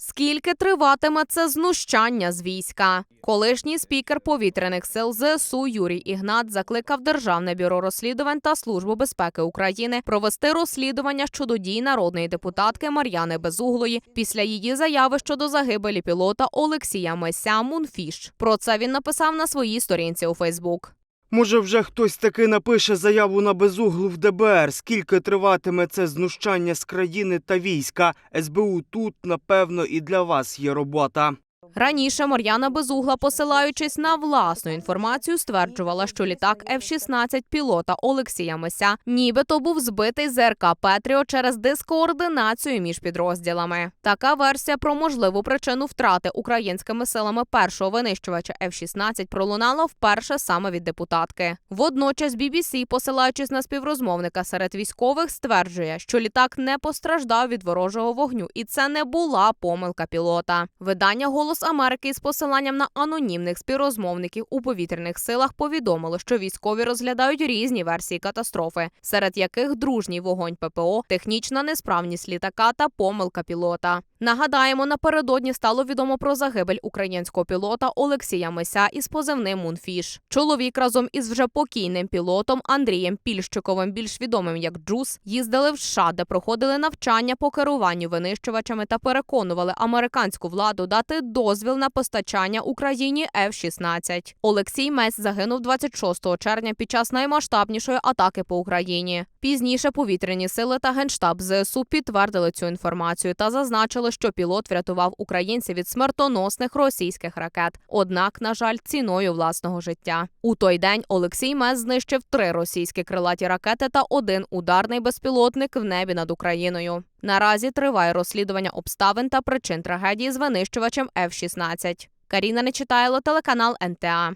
Скільки триватиме це знущання з війська? Колишній спікер повітряних сил ЗСУ Юрій Ігнат закликав Державне бюро розслідувань та Службу безпеки України провести розслідування щодо дій народної депутатки Мар'яни Безуглої після її заяви щодо загибелі пілота Олексія Меся Мунфіш. Про це він написав на своїй сторінці у Фейсбук. Може, вже хтось таки напише заяву на безуглу в ДБР. Скільки триватиме це знущання з країни та війська? СБУ тут, напевно, і для вас є робота. Раніше Мар'яна Безугла, посилаючись на власну інформацію, стверджувала, що літак F-16 пілота Олексія Меся нібито був збитий з РК Петріо через дискоординацію між підрозділами. Така версія про можливу причину втрати українськими силами першого винищувача F-16 пролунала вперше саме від депутатки. Водночас BBC, посилаючись на співрозмовника серед військових, стверджує, що літак не постраждав від ворожого вогню, і це не була помилка пілота. Видання Голос Америки з посиланням на анонімних співрозмовників у повітряних силах повідомило, що військові розглядають різні версії катастрофи, серед яких дружній вогонь ППО, технічна несправність літака та помилка пілота. Нагадаємо, напередодні стало відомо про загибель українського пілота Олексія Меся із позивним Мунфіш. Чоловік разом із вже покійним пілотом Андрієм Пільщиковим, більш відомим як Джус, їздили в США, де проходили навчання по керуванню винищувачами та переконували американську владу дати дозвіл на постачання Україні F-16. Олексій Месь загинув 26 червня під час наймасштабнішої атаки по Україні. Пізніше повітряні сили та генштаб ЗСУ підтвердили цю інформацію та зазначили, що пілот врятував українців від смертоносних російських ракет. Однак, на жаль, ціною власного життя. У той день Олексій Мес знищив три російські крилаті ракети та один ударний безпілотник в небі над Україною. Наразі триває розслідування обставин та причин трагедії з винищувачем F-16. Каріна Нечитайло, телеканал НТА.